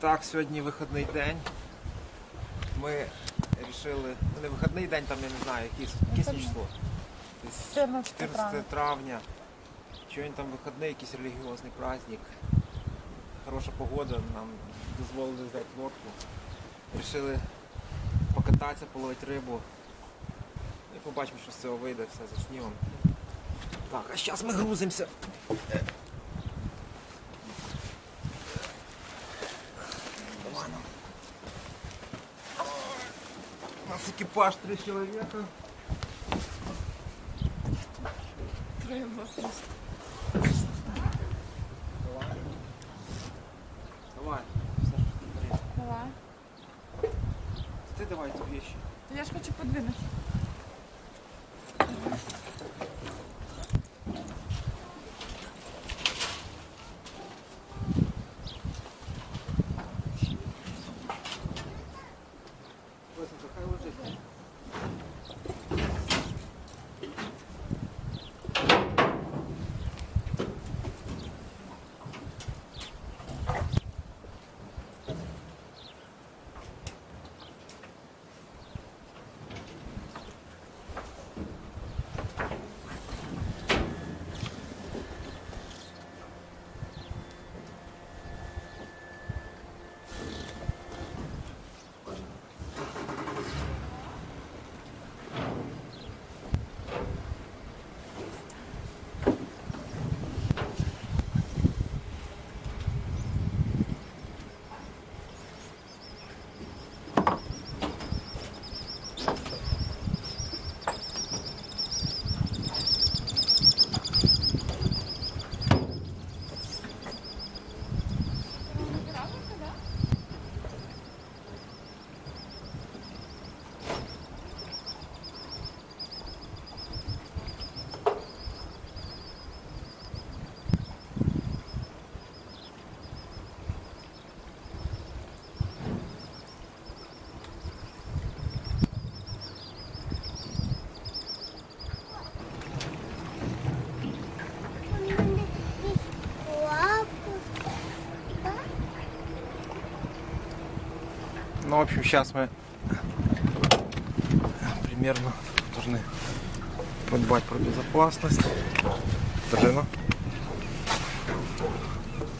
Так, сьогодні вихідний день. Ми вирішили, ну не вихідний день, там я не знаю, якийсь, якесь число. Десь 14 14 травня. Сьогодні там вихідний, якийсь релігіозний праздник. Хороша погода, нам дозволили взяти лодку. Рішили покататися, половити рибу. І побачимо, що з цього вийде, все заснімемо. Так, а зараз ми грузимося. Ладно. У нас экипаж три человека. Давай. Ну, в общем, сейчас мы примерно должны подбать про безопасность. Дружина.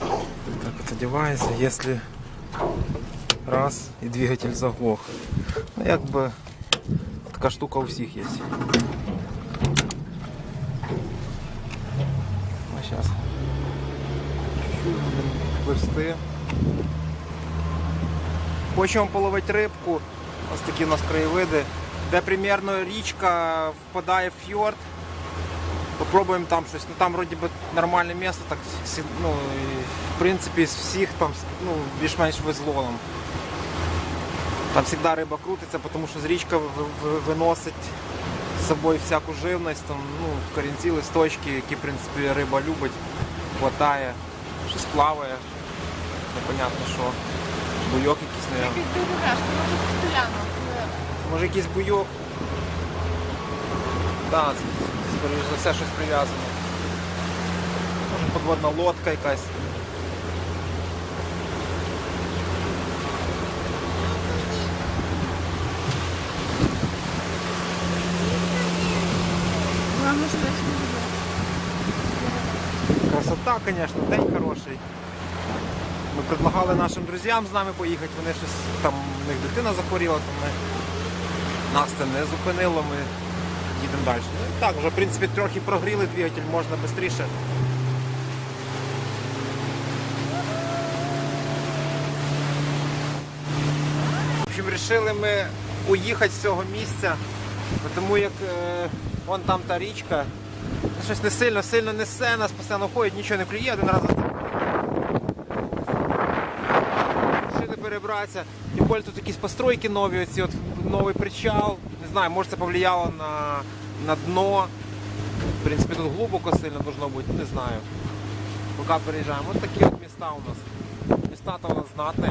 Так вот одевается, если раз и двигатель заглох. Ну, як би така штука у всіх є. Ну, сейчас. Пливсти. Хочемо половити рибку. Ось такі у нас краєвиди. Де примірно річка впадає в фьорд. Попробуємо там щось. Ну там вроді би нормальне місце, так ну, в принципі з всіх там ну, більш-менш везло. Там завжди риба крутиться, тому що з річка ви- ви- виносить з собою всяку живність, там, ну, корінці, листочки, які в принципі риба любить, хватає, щось плаває, непонятно що. Буйок якийсь, наверное. Якийсь гуляш, може постоянно. Може якийсь буйок. Так, да, скоріш за все щось прив'язано. Може подводна лодка якась. Буде. Красота, звісно, день хороший. Предлагали нашим друзям з нами поїхати, вони щось там, у них дитина захворіла, то ми нас це не зупинило, ми їдемо далі. Ну так, вже в принципі трохи прогріли двигатель, можна швидше. В общем, вирішили ми уїхати з цього місця, тому як е, вон там та річка, щось не сильно, сильно несе, нас постійно ходить, нічого не клює, один раз перебратися. Тим більше тут якісь постройки нові, оці от новий причал. Не знаю, може це повлияло на, на дно. В принципі, тут глибоко сильно должно бути, не знаю. Поки переїжджаємо. Ось такі от міста у нас. Міста то у нас знатні.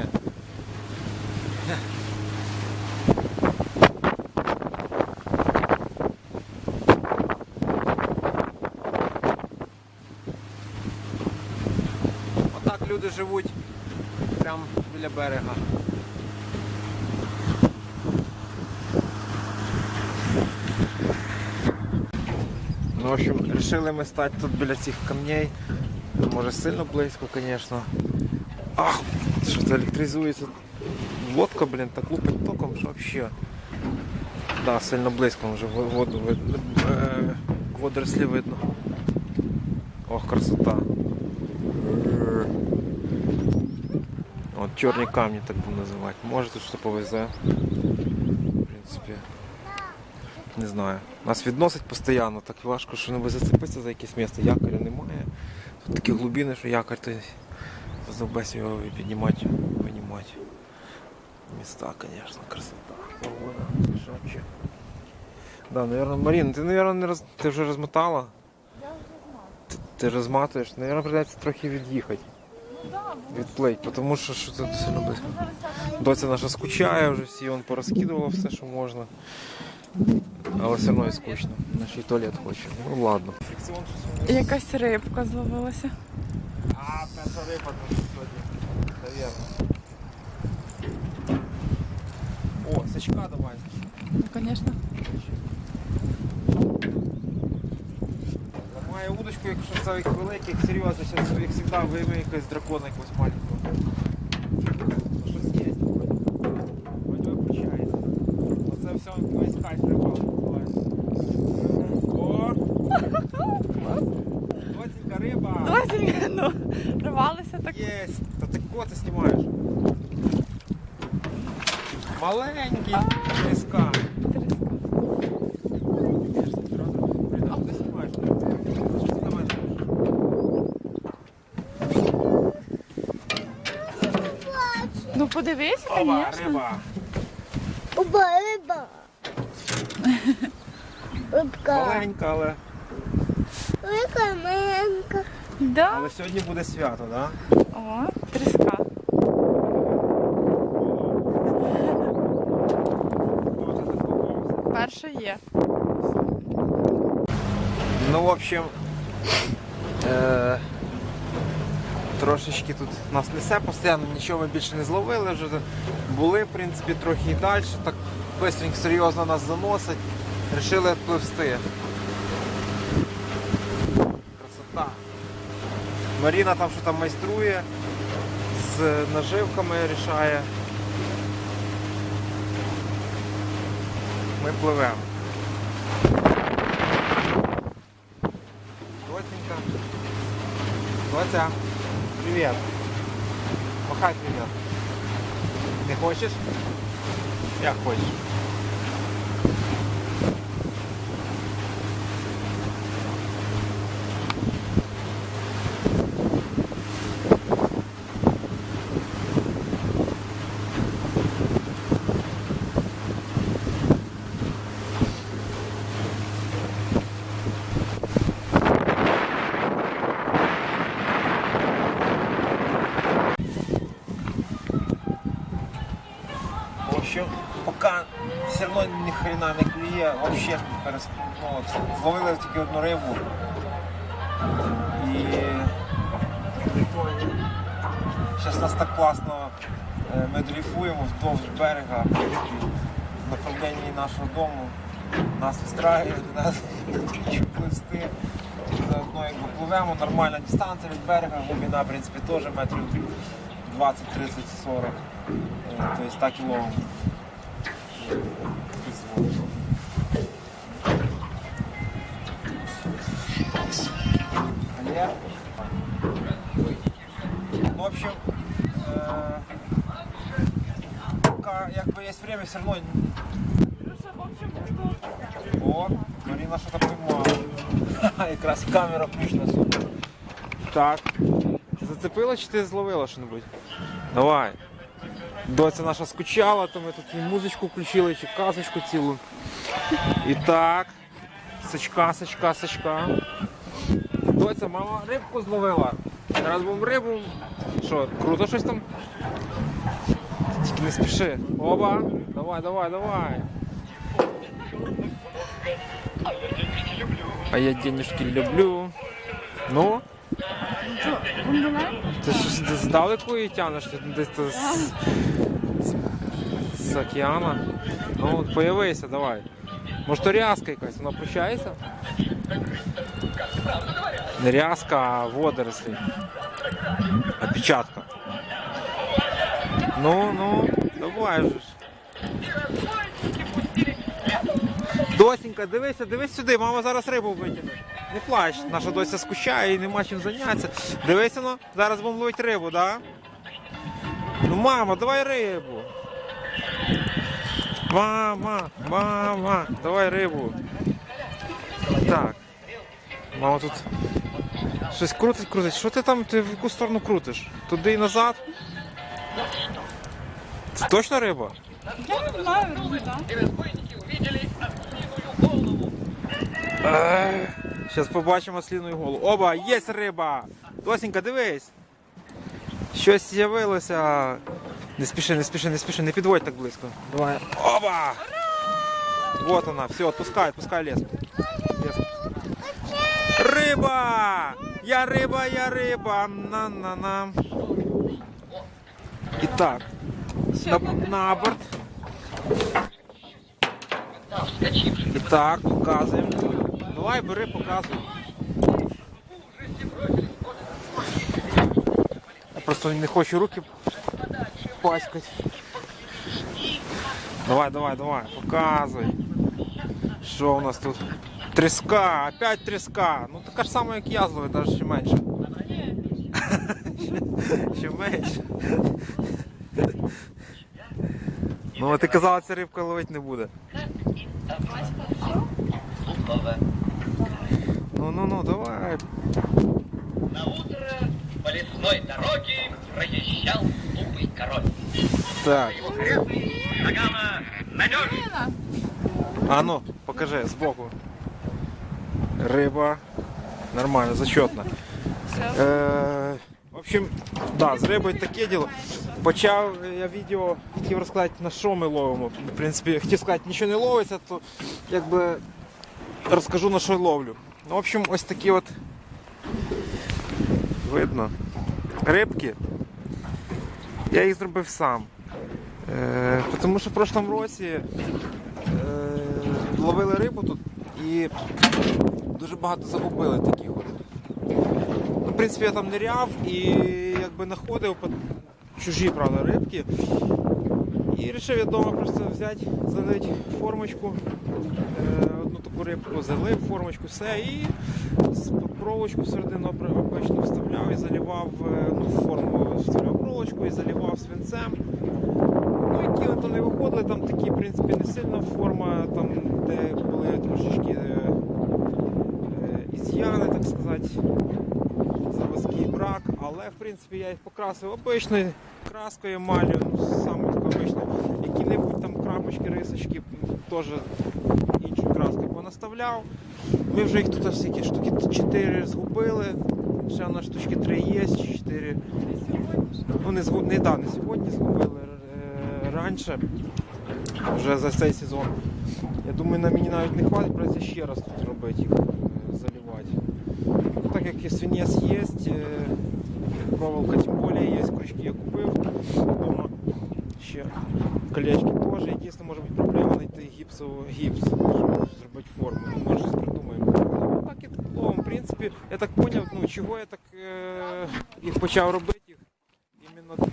Отак люди живуть біля берега. Ну, в общем, решили ми стати тут біля цих камней. Може сильно близько, звісно. Ах, що це електризується. Лодка, блін, так лупить током, що взагалі. Да, сильно близько вже воду видно. Е, Водорослі видно. Ох, красота. Е. От чорні камні так будемо називати. Може тут щось повезе. В принципі. Не знаю. Нас відносить постійно, так важко, що не зацепитися за якесь місце. Якоря немає. Тут такі глибини, що якорь то задовбесь його піднімати, винімати. Міста, звісно, красота. Погода. Що вообще? Да, наверное, Марина, ти, наверное, не роз... ти вже розмотала? Ти, ти розматуєш, наверное, придеться трохи від'їхати. Відплить, тому що що це сильно близько. Доця наша скучає, вже всі он порозкидувала все, що можна. Але все одно і скучно. Наш і туалет хоче. Ну ладно. Якась рибка зловилася. А, перша риба сьогодні. Наверно. О, сачка давай. Ну, звісно. Удочку, якщо їх великих, серйозно, зараз як завжди вийме якогось дракона якогось маленького. Щось є. Вроді включається. Оце все весь кайф рибалки буває. О! Доцінька риба! Ну, рвалися так. Єсть! Та ти кого ти знімаєш? Маленький тріска. Блін, а ти знімаєш? Що ти на мене? Ну подивися, Ова, звісно. риба. Оба, риба. Рибка. Маленька, але, Рибка маленька. Да. але сьогодні буде свято, так? О, тріска. Перша є. Ну, в общем, е- трошечки тут нас несе постійно, нічого ми більше не зловили, вже були, в принципі, трохи і далі, так бистренько, серйозно нас заносить. Рішили пливсти. Красота. Маріна там що там майструє, з наживками рішає. Ми пливемо. Дотенька. Дотя. Привет. Махай привет. Не хочешь? Як хочеш. Клює, вообще ну, зловили тільки одну рибу. І зараз нас так класно е, ми дрейфуємо вздовж берега в направленні нашого дому. Нас встраюють, нас пливсти. Заодно якби пливемо, нормальна дистанція від берега, глибина, в принципі, теж метрів 20, 30, 40. Е, Тобто так і ловимо. Общем, э, пока якби є время, все равно. О, Марина що-то поймала. Якраз камера включена супер. Так. Зацепила чи ти зловила що-небудь? Давай. Доця наша скучала, то ми тут і музичку включили, чи казочку цілу. І так. Сачка, сачка, сачка. Доця, мама рибку зловила. Зараз будемо рибу. Що, круто щось там? Тільки не спіши. Оба. Давай, давай, давай. А я денежки люблю. Ну, Бундулей? Ти ж з- здалеку її тянеш, ти десь то з, з, з океана. Ну, от появися, давай. Може то рязка якась, вона прощається? Не рязка, а водорослі. Опечатка. Ну, ну, давай же ж. Досінька, дивися, дивись сюди, мама зараз рибу витягне. Не плач, наша дося скучає і нема чим зайнятися. Дивися, ну, зараз будемо ловити рибу, да? Ну, мама, давай рибу. Мама, мама, давай рибу. Так. Мама тут щось крутить, крутить. Що ти там, ти в яку сторону крутиш? Туди і назад? Це точно риба? Я не знаю, так. Зараз побачимо сліну голову. Оба, є риба! Досінька, дивись! Щось з'явилося. Не спіши, не спіши, не спіши, не підводь так близько. Давай. Оба! Вот вона, все, отпускай, отпускай лес. Лес. Риба! Я риба, я риба! На-на-на. І так, на, на борт. І так, показуємо. Давай, бери, показуй. Я просто не хочу руки пачкати. Давай, давай, давай, показуй. Що у нас тут? Треска, опять треска. Ну така ж сама, як я зловив, навіть ще менше. Ще менше. Ну, а ти казала, ця рибка ловити не буде. Ну, ну, ну, давай. На утро по лесной дороге проезжал глупый король. Так. Нагана надежный. Ліна, А ну, покажи збоку. Риба. Нормально, зачетно. Е, в общем, да, з рибою таке діло. Почав я відео, хотів розказати, на що ми ловимо. В принципі, хотів сказати, нічого не ловиться, то якби розкажу на що ловлю. Ну, в общем, ось такі от видно. Рибки. Я їх зробив сам. Е, тому що в прошлому році е, ловили рибу тут і дуже багато загубили таких. Ну, в принципі, я там ниряв і якби знаходив чужі, правда, рибки. І вирішив я вдома просто взяти, залити формочку, е, одну таку рибку, залив формочку, все, і проволочку всередину обично вставляв і заливав, е, ну, форму вставляв проволочку і заливав свинцем. Ну, вони там не виходили, там такі, в принципі, не сильна форма, там, де були трошечки е, е, із'яни, так сказати, заводський брак, але в принципі я їх покрасив обичною краскою емалью, ну, саме обичною. Які-небудь там крапочки, рисочки, теж іншу краску понаставляв. Ми вже їх тут скільки штуки 4 згубили. Ще на штучки 3 є, 4. Ну, не, згу- не, да, не сьогодні згубили, е, раніше, вже за цей сезон. Я думаю, на мені навіть не хватить, придеться ще раз тут робити їх, так як і свинець є, е, проволока тим більше є, крючки я купив. Дома ще колечки теж. Єдине, може бути проблема знайти гіпсову гіпс, щоб зробити форму. Ну, може щось придумаємо. Ну, Так і ловом. В принципі, я так зрозумів, ну, чого я так е, їх почав робити. Їх, іменно е,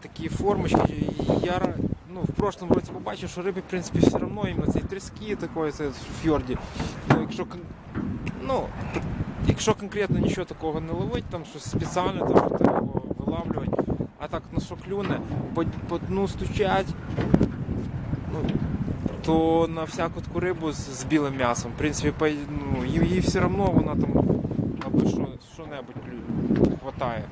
такі формочки. Я ра- ну, в прошлому році побачив, що риби, в принципі, все одно іменно ці тріски такої це в фьорді. Ну, якщо кон- ну, т- якщо конкретно нічого такого не ловить, там щось спеціальне, там що його вилавлювати, а так на що клюне, по, по дну стучать, ну, то на всяку таку рибу з, з білим м'ясом. В принципі, по, ну, їй, все одно вона там аби що, що-небудь клю- хватає.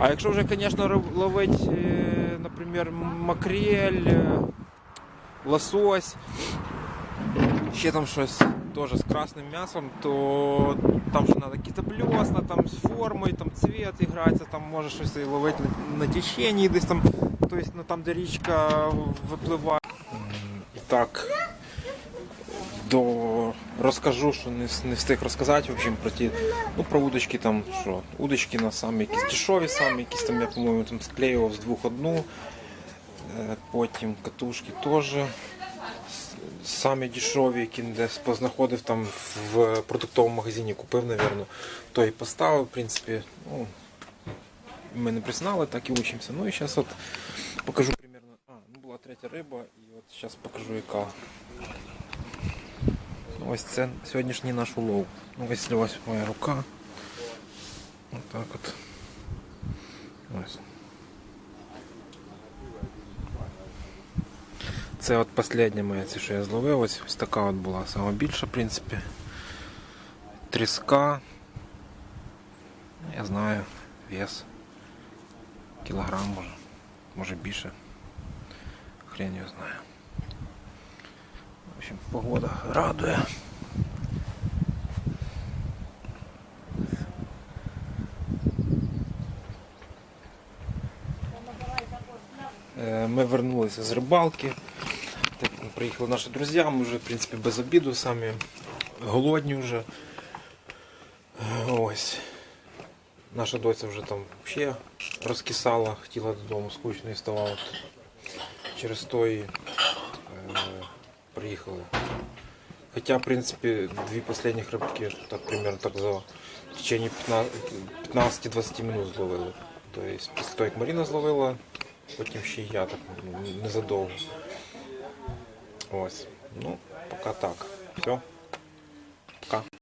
А якщо вже, звісно, ловить, е, наприклад, макрель, е, лосось, ще там щось теж з красним м'ясом, то там ще треба якісь блесна, там з формою, там цвіт грається, там може щось і ловити на, теченні десь там, тобто ну, там, де річка випливає. І так, до Розкажу, що не, не встиг розказати в общем, про ті. Ну, про удочки там, що, удочки на самі якісь дешеві, самі якісь там, я, по-моєму, там склеював з двох одну. Е, Потім катушки теж. Самі дешеві, які десь познаходив там в продуктовому магазині, купив, напевно, то і поставив, в принципі. Ну, ми не признали, так і учимося. Ну і зараз от покажу примерно. А, ну була третя риба, і от зараз покажу яка. Ну, Ось це сьогоднішній наш улов. Ну, ось ось моя рука. Отак от. Ось. Це от остання моя, це що я зловив. Ось, ось така от була сама більша, в принципі. Тріска. Я знаю, вес. Кілограм може. Може більше. Хрен його знає. В общем, погода радує. Е, Ми вернулися з рибалки. Приїхали наші друзі, ми вже в принципі без обіду, самі голодні вже. Ось. Наша доця вже там взагалі розкисала, хотіла додому, скучно і ставала. Через то і е, приїхали. Хоча, в принципі, дві останніх рибки так примерно так за в течение 15 15-20 минут зловили. Тобто, після того, як Маріна зловила, потім ще й я так незадовго. Ось. Ну, пока так. Все. Пока.